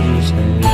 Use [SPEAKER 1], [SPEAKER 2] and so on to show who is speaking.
[SPEAKER 1] 있으